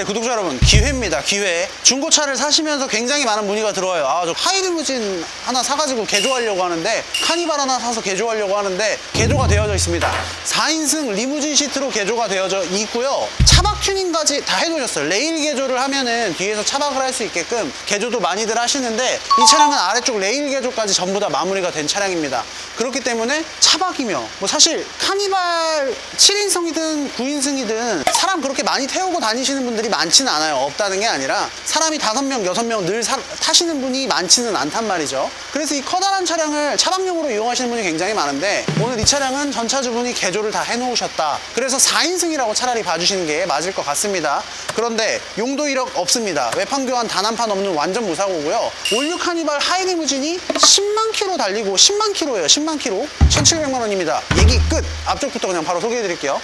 네, 구독자 여러분, 기회입니다, 기회. 중고차를 사시면서 굉장히 많은 문의가 들어와요. 아, 저 하이리무진 하나 사가지고 개조하려고 하는데, 카니발 하나 사서 개조하려고 하는데, 개조가 되어져 있습니다. 4인승 리무진 시트로 개조가 되어져 있고요. 차박 튜닝까지 다 해놓으셨어요. 레일 개조를 하면은 뒤에서 차박을 할 수 있게끔 개조도 많이들 하시는데, 이 차량은 아래쪽 레일 개조까지 전부 다 마무리가 된 차량입니다. 그렇기 때문에 차박이며, 뭐 사실 카니발 7인승이든 9인승이든 사람 그렇게 많이 태우고 다니시는 분들이 많지는 않아요. 없다는 게 아니라 사람이 5명, 6명 늘 사- 타시는 분이 많지는 않단 말이죠. 그래서 이 커다란 차량을 차박용으로 이용하시는 분이 굉장히 많은데 오늘 이 차량은 전차주분이 개조를 다 해놓으셨다. 그래서 4인승이라고 차라리 봐주시는 게 맞을 것 같습니다. 그런데 용도 이력 없습니다. 외판 교환 단 한 판 없는 완전 무사고고요. 올류 카니발 하이리무진이 10만 킬로 달리고 10만 킬로예요. 10만 킬로. 1,700만 원입니다. 얘기 끝. 앞쪽부터 그냥 바로 소개해 드릴게요.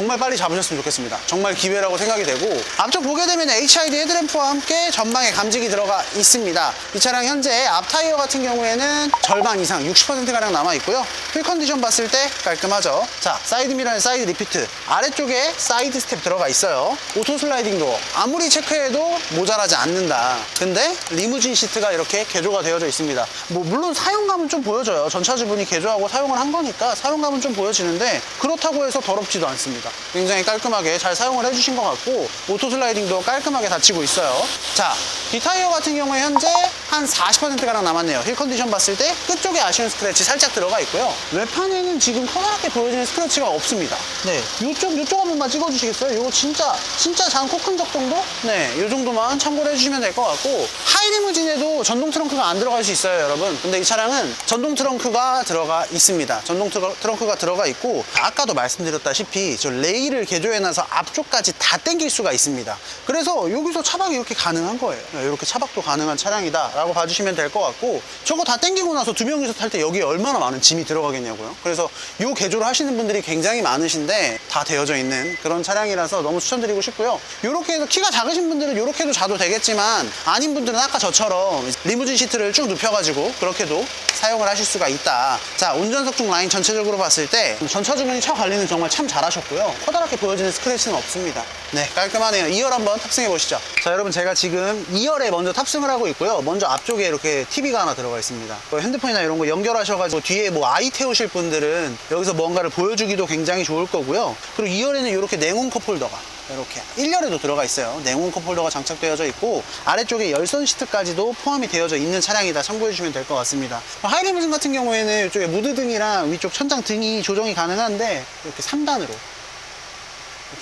정말 빨리 잡으셨으면 좋겠습니다. 정말 기회라고 생각이 되고 앞쪽 보게 되면 HID 헤드램프와 함께 전방에 감지기 들어가 있습니다. 이 차량 현재 앞 타이어 같은 경우에는 절반 이상 60%가량 남아 있고요. 휠 컨디션 봤을 때 깔끔하죠. 자, 사이드 미러에 사이드 리피트 아래쪽에 사이드 스텝 들어가 있어요. 오토 슬라이딩 도어 아무리 체크해도 모자라지 않는다. 근데 리무진 시트가 이렇게 개조가 되어져 있습니다. 뭐 물론 사용감은 좀 보여져요. 전차주분이 개조하고 사용을 한 거니까 사용감은 좀 보여지는데 그렇다고 해서 더럽지도 않습니다. 굉장히 깔끔하게 잘 사용을 해주신 것 같고 오토 슬라이딩도 깔끔하게 닫히고 있어요. 자, 뒷타이어 같은 경우에 현재 한 40%가량 남았네요. 힐 컨디션 봤을 때 끝쪽에 아쉬운 스크래치 살짝 들어가 있고요. 외판에는 지금 커다랗게 보여지는 스크래치가 없습니다. 네, 요쪽 요쪽 한 번만 찍어주시겠어요? 요거 진짜 진짜 장코 큰적 정도? 네, 요 정도만 참고를 해주시면 될 것 같고 하이리무진에도 전동 트렁크가 안 들어갈 수 있어요, 여러분. 근데 이 차량은 전동 트렁크가 들어가 있습니다. 전동 트렁- 트렁크가 들어가 있고 아까도 말씀드렸다시피 저 레일을 개조해놔서 앞쪽까지 다 당길 수가 있습니다. 그래서 여기서 차박이 이렇게 가능한 거예요. 네, 이렇게 차박도 가능한 차량이다 라고 봐주시면 될 것 같고 저거 다 당기고 나서 두 명이서 탈 때 여기에 얼마나 많은 짐이 들어가겠냐고요. 그래서 이 개조를 하시는 분들이 굉장히 많으신데 다 되어져 있는 그런 차량이라서 너무 추천드리고 싶고요. 이렇게 해서 키가 작으신 분들은 이렇게 해도 자도 되겠지만 아닌 분들은 아까 저처럼 리무진 시트를 쭉 눕혀가지고 그렇게도 사용을 하실 수가 있다. 자, 운전석 중 라인 전체적으로 봤을 때 전차주분이 차 관리는 정말 참 잘하셨고요. 커다랗게 보여지는 스크래치는 없습니다. 네, 깔끔하네요. 2열 한번 탑승해 보시죠. 자, 여러분 제가 지금 2열에 먼저 탑승을 하고 있고요. 먼저 앞쪽에 이렇게 TV가 하나 들어가 있습니다. 뭐 핸드폰이나 이런 거 연결하셔가지고 뒤에 뭐 아이 태우실 분들은 여기서 뭔가를 보여주기도 굉장히 좋을 거고요. 그리고 2열에는 이렇게 냉온 컵 홀더가 이렇게 1열에도 들어가 있어요. 냉온 컵 홀더가 장착되어져 있고 아래쪽에 열선 시트까지도 포함이 되어져 있는 차량이다 참고해 주시면 될 것 같습니다. 하이리무진 같은 경우에는 이쪽에 무드등이랑 위쪽 천장 등이 조정이 가능한데 이렇게 3단으로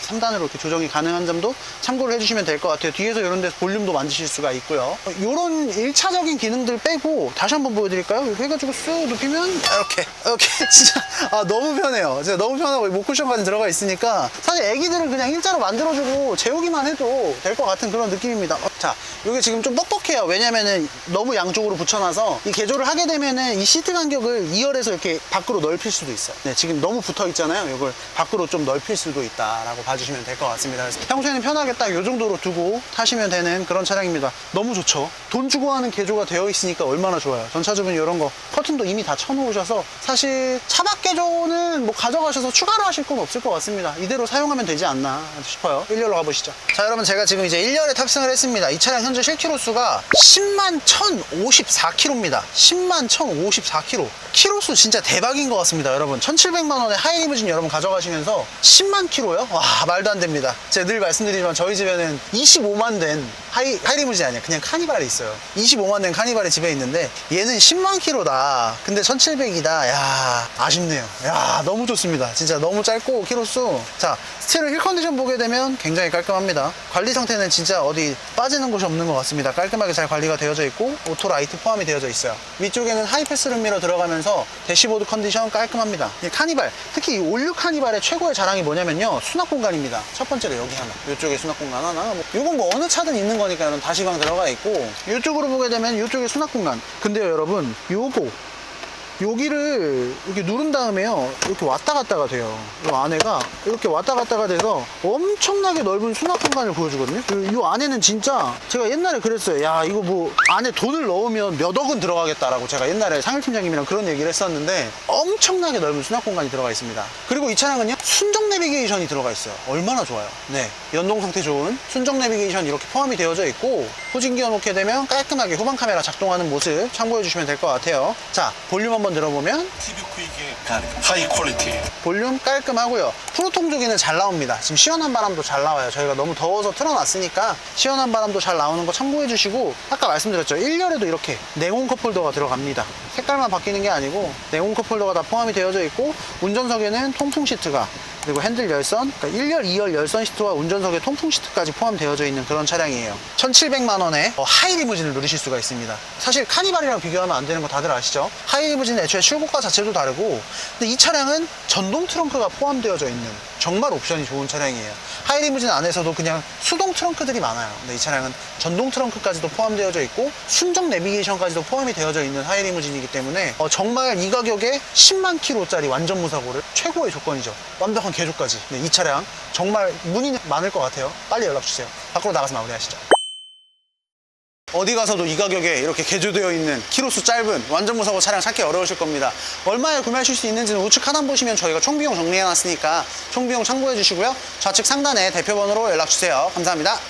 3단으로 이렇게 조정이 가능한 점도 참고를 해주시면 될 것 같아요. 뒤에서 이런 데서 볼륨도 만드실 수가 있고요. 이런 1차적인 기능들 빼고 다시 한번 보여드릴까요? 이렇게 해가지고 쑥 눕히면 이렇게 이렇게 진짜 아, 너무 편해요. 진짜 너무 편하고 목쿠션까지 들어가 있으니까 사실 애기들은 그냥 일자로 만들어주고 재우기만 해도 될 것 같은 그런 느낌입니다. 어, 자, 이게 지금 좀 뻑뻑해요. 왜냐면은 너무 양쪽으로 붙여놔서 이 개조를 하게 되면은 이 시트 간격을 2열에서 이렇게 밖으로 넓힐 수도 있어요. 네, 지금 너무 붙어 있잖아요. 이걸 밖으로 좀 넓힐 수도 있다라고 봐주시면 될 것 같습니다. 그래서 평소에는 편하게 딱 이 정도로 두고 타시면 되는 그런 차량입니다. 너무 좋죠. 돈 주고 하는 개조가 되어 있으니까 얼마나 좋아요. 전차주분 이런 거 커튼도 이미 다 쳐놓으셔서 사실 차박 개조는 뭐 가져가셔서 추가로 하실 건 없을 것 같습니다. 이대로 사용하면 되지 않나 싶어요. 1열로 가보시죠. 자, 여러분 제가 지금 이제 1열에 탑승을 했습니다. 이 차량 현재 실키로 수가 10만 1054km입니다. 10만 1054km. 키로수 진짜 대박인 것 같습니다, 여러분. 1,700만 원에 하이리무진 여러분 가져가시면서 10만 킬로요? 와, 말도 안 됩니다. 제가 늘 말씀드리지만 저희 집에는 25만 된 하이, 하이리무진이 아니야. 그냥 카니발이 있어요. 25만 된 카니발이 집에 있는데 얘는 10만 킬로다. 근데 1,700이다. 야, 아쉽네요. 야, 너무 좋습니다. 진짜 너무 짧고 키로수. 자, 스티어링 휠 컨디션 보게 되면 굉장히 깔끔합니다. 관리 상태는 진짜 어디 빠지는 곳이 없는 것 같습니다. 깔끔하게 잘 관리가 되어져 있고 오토 라이트 포함이 되어져 있어요. 위쪽에는 하이패스 룸미러 들어가면서 대시보드 컨디션 깔끔합니다. 이 카니발, 특히 이 올류 카니발의 최고의 자랑이 뭐냐면요. 수납 공 간입니다. 첫 번째로 여기 하나, 이쪽에 수납 공간 하나. 뭐 이건 뭐 어느 차든 있는 거니까 여러분 다시방 들어가 있고 이쪽으로 보게 되면 이쪽에 수납 공간. 근데요 여러분, 요거 여기를 이렇게 누른 다음에요. 이렇게 왔다 갔다가 돼요. 이 안에가 이렇게 왔다 갔다가 돼서 엄청나게 넓은 수납 공간을 보여주거든요. 이- 이 안에는 진짜 제가 옛날에 그랬어요. 야, 이거 뭐 안에 돈을 넣으면 몇 억은 들어가겠다라고 제가 옛날에 상일팀장님이랑 그런 얘기를 했었는데 엄청나게 넓은 수납 공간이 들어가 있습니다. 그리고 이 차량은요, 순정 내비게이션이 들어가 있어요. 얼마나 좋아요. 네. 연동 상태 좋은 순정 내비게이션 이렇게 포함이 되어져 있고 후진기어 놓게 되면 깔끔하게 후방 카메라 작동하는 모습 참고해 주시면 될 것 같아요. 자, 볼륨 한번 들어보면 TV 퀵의 하이 퀄리티 볼륨 깔끔하고요. 프로통 조기는 잘 나옵니다. 지금 시원한 바람도 잘 나와요. 저희가 너무 더워서 틀어놨으니까 시원한 바람도 잘 나오는 거 참고해 주시고 아까 말씀드렸죠. 1열에도 이렇게 네온 컵홀더가 들어갑니다. 색깔만 바뀌는 게 아니고 네온 컵홀더가 다 포함이 되어져 있고 운전석에는 통풍 시트가 그리고 핸들 열선, 그러니까 1열, 2열 열선 시트와 운전석에 통풍 시트까지 포함되어져 있는 그런 차량이에요. 1,700만 원에 어, 하이 리무진을 누리실 수가 있습니다. 사실 카니발이랑 비교하면 안 되는 거 다들 아시죠? 하이 리무진은 애초에 출고가 자체도 다르고 근데 이 차량은 전동 트렁크가 포함되어져 있는 정말 옵션이 좋은 차량이에요. 하이 리무진 안에서도 그냥 수동 트렁크들이 많아요. 근데 이 차량은 전동 트렁크까지도 포함되어져 있고 순정 내비게이션까지도 포함이 되어져 있는 하이 리무진이기 때문에 어, 정말 이 가격에 10만 킬로짜리 완전 무사고를 최고의 조건이죠. 완벽한 개조까지. 네, 이 차량 정말 문의 많을 것 같아요. 빨리 연락 주세요. 밖으로 나가서 마무리하시죠. 어디 가서도 이 가격에 이렇게 개조되어 있는 키로수 짧은 완전 무사고 차량 찾기 어려우실 겁니다. 얼마에 구매하실 수 있는지는 우측 하단 보시면 저희가 총비용 정리해 놨으니까 총비용 참고해 주시고요. 좌측 상단에 대표번호로 연락 주세요. 감사합니다.